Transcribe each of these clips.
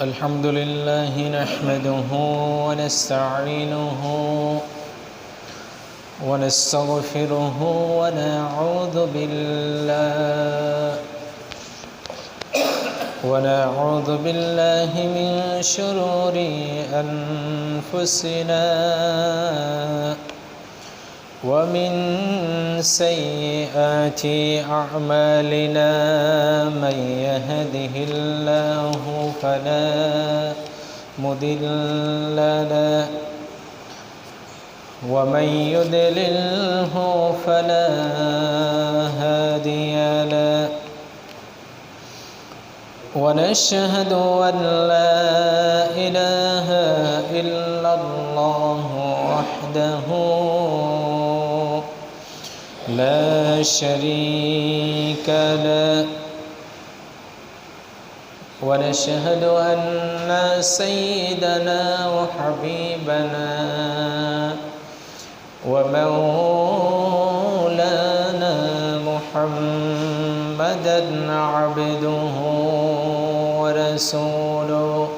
الحمد لله نحمده ونستعينه ونستغفره ونعوذ بالله ونعوذ بالله من شرور أنفسنا ومن سيئات أعمالنا من يهده الله فلا مضل له ومن يضلله فلا هادي له ونشهد أن لا إله إلا الله وحده لا شريك له. ونشهد أن سيدنا وحبيبنا ومولانا محمدا عبده ورسوله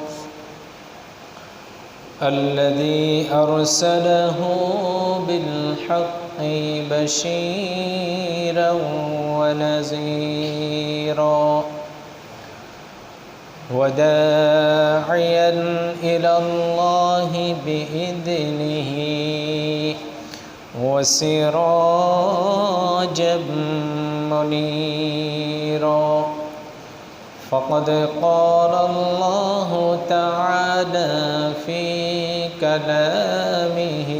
الذي أرسله بالحق بشيرا ونذيرا وداعيا إلى الله بإذنه وسراجا منيرا. فقد قال الله تعالى في كلامه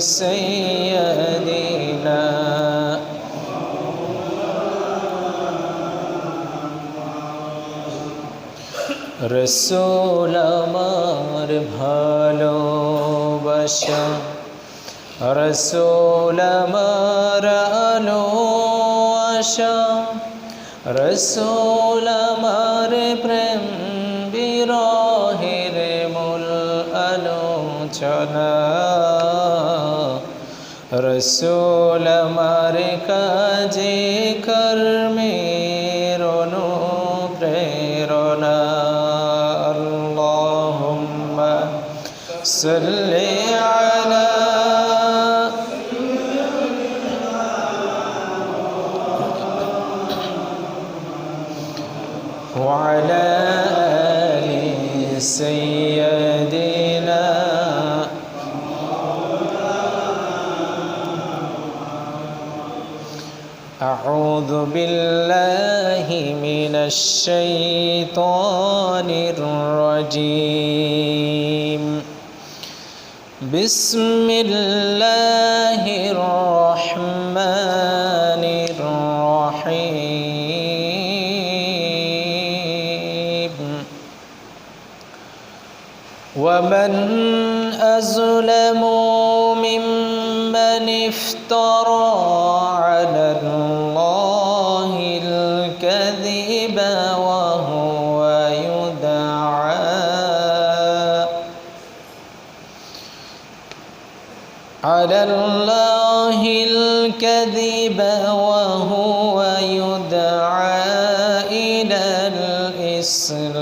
سيدنا রসুল আমার ভালোবাসা রসুল আমার আলো আশা রসুল আমার প্রেম বিরহের মূল আলোচনা রসুল আমার কাজে কর্মের অনুপ্রেরণা اللهم صل على وعلى آل سيدنا أعوذ بالله من الشيطان الرجيم. بسم الله الرحمن الرحيم. ومن أظلم ممن افترى على الله الكذب وهو يدعى إلى الإسلام.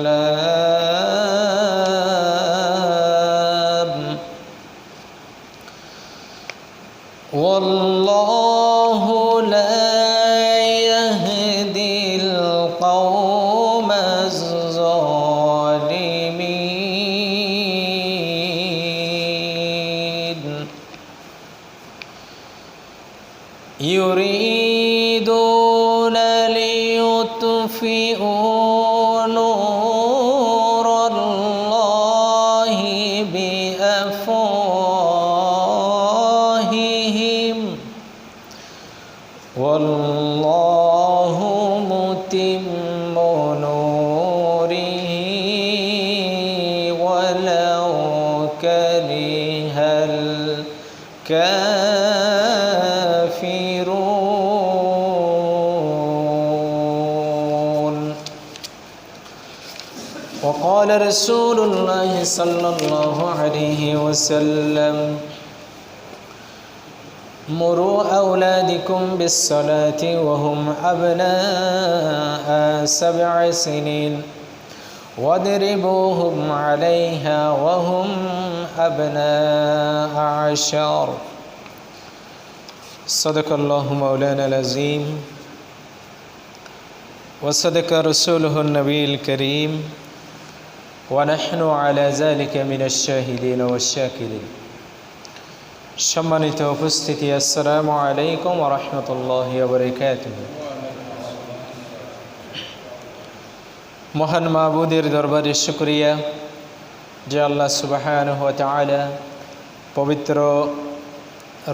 والله وقال رسول الله صلى الله عليه وسلم مروا أولادكم بالصلاة وهم أبناء سبع سنين واضربوهم عليها وهم أبناء عشر. صدق الله مولانا العظيم وصدق رسوله النبي الكريم ونحن على ذلك من الشاهدين والشاكرين সম্মানিত উপস্থিতি আসসালামু আলাইকুম রহমতুল্লাহ বরকাত মহান মাহবুদের দরবারে শুক্রিয়া যে আল্লাহ সুবাহান তালা পবিত্র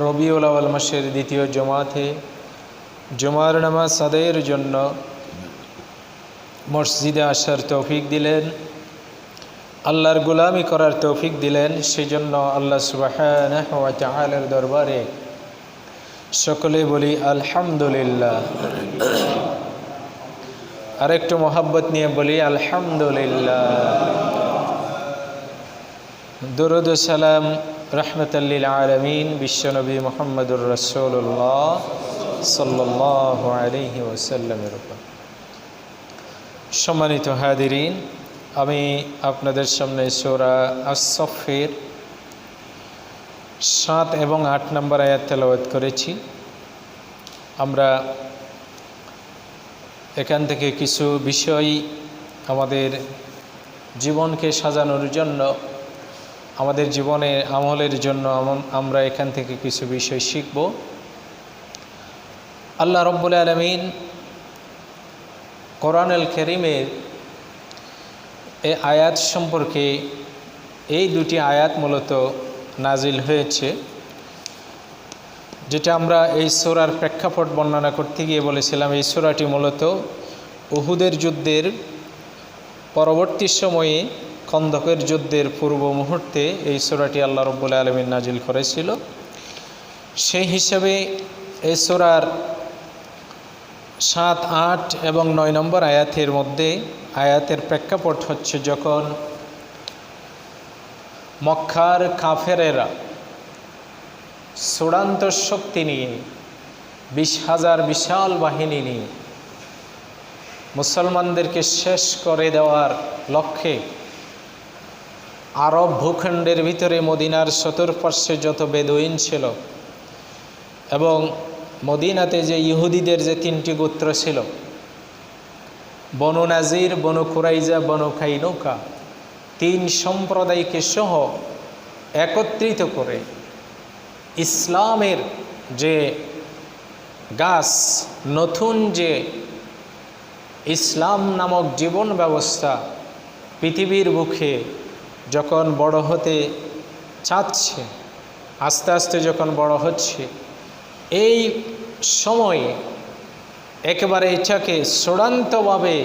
রবিউল আওয়াল মাসের দ্বিতীয় জমাতে জুমার নামাজ আদায়ের জন্য মসজিদে আসার তৌফিক দিলেন আল্লাহর গোলামি করার তৌফিক দিলেন সেই জন্য আল্লাহ সুবাহের দরবারে সকলে বলি আলহামদুলিল্লাহ। আরেকটু মোহাব্বত নিয়ে বলি আলহামদুলিল্লাহ। দরুদ সালাম আলমিন, বিশ্বনবী মোহাম্মদুর রসুল্লাহ সাল্লাহ আলহি ওসাল্লামের উপর। সম্মানিত হাদিরিন আমি আপনাদের সামনে সোরা আসফের সাত এবং আট নম্বর আয়াত তেলাওয়াত করেছি। আমরা এখান থেকে কিছু বিষয় আমাদের জীবনকে সাজানোর জন্য, আমাদের জীবনের আমলের জন্য আমরা এখান থেকে কিছু বিষয় শিখব। আল্লাহ রব্বুল আলমিন কোরআনুল করিমের এই আয়াত সম্পর্কে এই দুটি আয়াত মূলত নাজিল হয়েছে, যেটা আমরা এই সোরার প্রেক্ষাপট বর্ণনা করতে গিয়ে বলেছিলাম। এই সোরাটি মূলত উহুদের যুদ্ধের পরবর্তী সময়ে খন্দকের যুদ্ধের পূর্ব মুহূর্তে এই সোরাটি আল্লাহ রব্বুল আলমিন নাজিল করেছিল। সেই হিসাবে এই সোরার সাত, আট এবং নয় নম্বর আয়াতের মধ্যে আয়াতের প্রেক্ষাপট হচ্ছে যখন মক্কার কাফেরেরা চূড়ান্ত শক্তি নিয়ে, বিশ হাজার বিশাল বাহিনী নিয়ে মুসলমানদেরকে শেষ করে দেওয়ার লক্ষ্যে আরব ভূখণ্ডের ভিতরে মদিনার চতুর্পার্শ্বে যত বেদুইন ছিল এবং মদিনাতে যে ইহুদিদের যে তিনটি গোত্র ছিল, বনু নাজির, বনু কুরাইজা, বনু খাইনৌকা, তিন সম্প্রদায়কে সহ একত্রিত করে ইসলামের যে গাছ, নতুন যে ইসলাম নামক জীবন ব্যবস্থা পৃথিবীর বুকে যখন বড় হতে চাচ্ছে, আস্তে আস্তে যখন বড় হচ্ছে এই সময়ে একেবারে এটাকে চূড়ান্তভাবে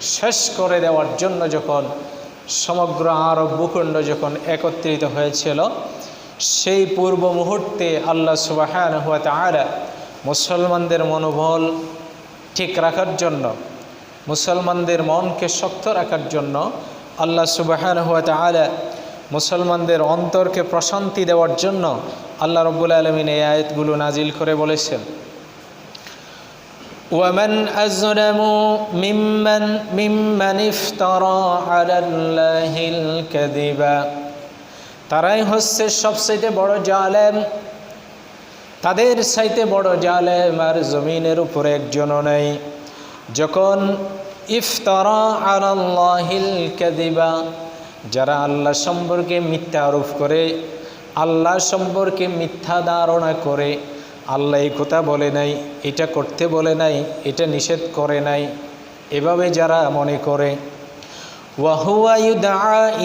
শেষ করে দেওয়ার জন্য যখন সমগ্র আরব ভূখণ্ড যখন একত্রিত হয়েছিল, সেই পূর্ব মুহূর্তে আল্লাহ সুবাহান হুয়া তালা মুসলমানদের মনোবল ঠিক রাখার জন্য, মুসলমানদের মনকে শক্ত রাখার জন্য আল্লাহ সুবাহান হুয়া তালা মুসলমানদের অন্তরকে প্রশান্তি দেওয়ার জন্য আল্লাহ রব্বুল আলমিন এই আয়াতগুলো নাজিল করে বলেছেন ومن أظلم ممن ممن افترى على الله الكذب তারাই হচ্ছে সবচেয়ে বড় জালেম তাদের চাইতে বড় জালেম আর জমিনের উপরে একজনও নেই যখন ইফতারা আলাল্লাহিল কাদিবা যারা আল্লাহ সম্পর্কে মিথ্যা আরোপ করে, আল্লাহ সম্পর্কে মিথ্যা ধারণা করে, আল্লাহ এই কথা বলে নাই, এটা করতে বলে নাই, এটা নিষেধ করে নাই, এভাবে যারা মনে করে।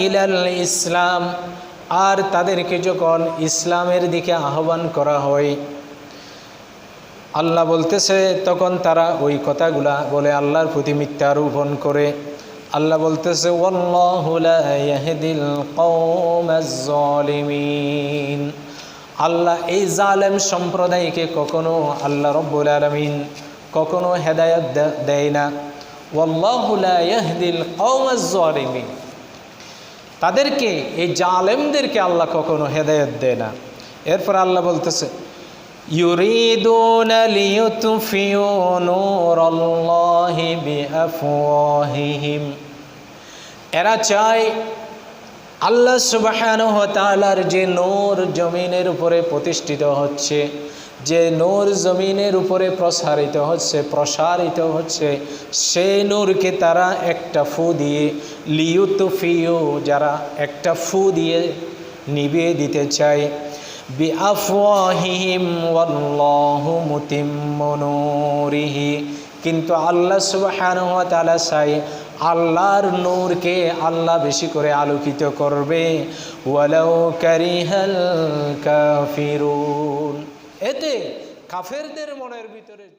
ইলাল ইসলাম, আর তাদেরকে যখন ইসলামের দিকে আহ্বান করা হয়, আল্লাহ বলতেছে, তখন তারা ওই কথাগুলা বলে আল্লাহর প্রতি মিথ্যা আরোপণ করে। আল্লাহ বলতেছে, "ওয়াল্লাহু লা ইয়াহদিল কওমাজ জালিমিন আল্লাহ এই জালেম সম্প্রদায়কে কখনো আল্লাহ রব্বুল আলমিন কখনো হেদায়ত দেয় না। ওয়াল্লাহু লা ইয়াহদিল কওমাজ জালিমিন তাদেরকে, এই জালেমদেরকে আল্লাহ কখনো হেদায়ত দেয় না। এরপর আল্লাহ বলতেছে ইউরিদুন লিয়ুতফিউ নূরাল্লাহি বিআফওয়াহিহিম এরা চায় আল্লাহ সুবাহানহ তালার যে নূর জমিনের উপরে প্রতিষ্ঠিত হচ্ছে, যে নূর জমিনের উপরে প্রসারিত হচ্ছে প্রসারিত হচ্ছে, সেই নূরকে তারা একটা ফু দিয়ে লিউতুফিউ যারা একটা ফু দিয়ে নিভিয়ে দিতে চায় বিআফওয়াহিহিম ওয়াল্লাহু মুতিম্মু নূরিহি। কিন্তু আল্লাহ সুবহানাহু ওয়া তাআলা চাই আল্লাহর নূরকে আল্লাহ বেশি করে আলোকিত করবে। ওয়ালাউ কারিহাল কাফিরুন। এতে কাফেরদের মনের ভিতরে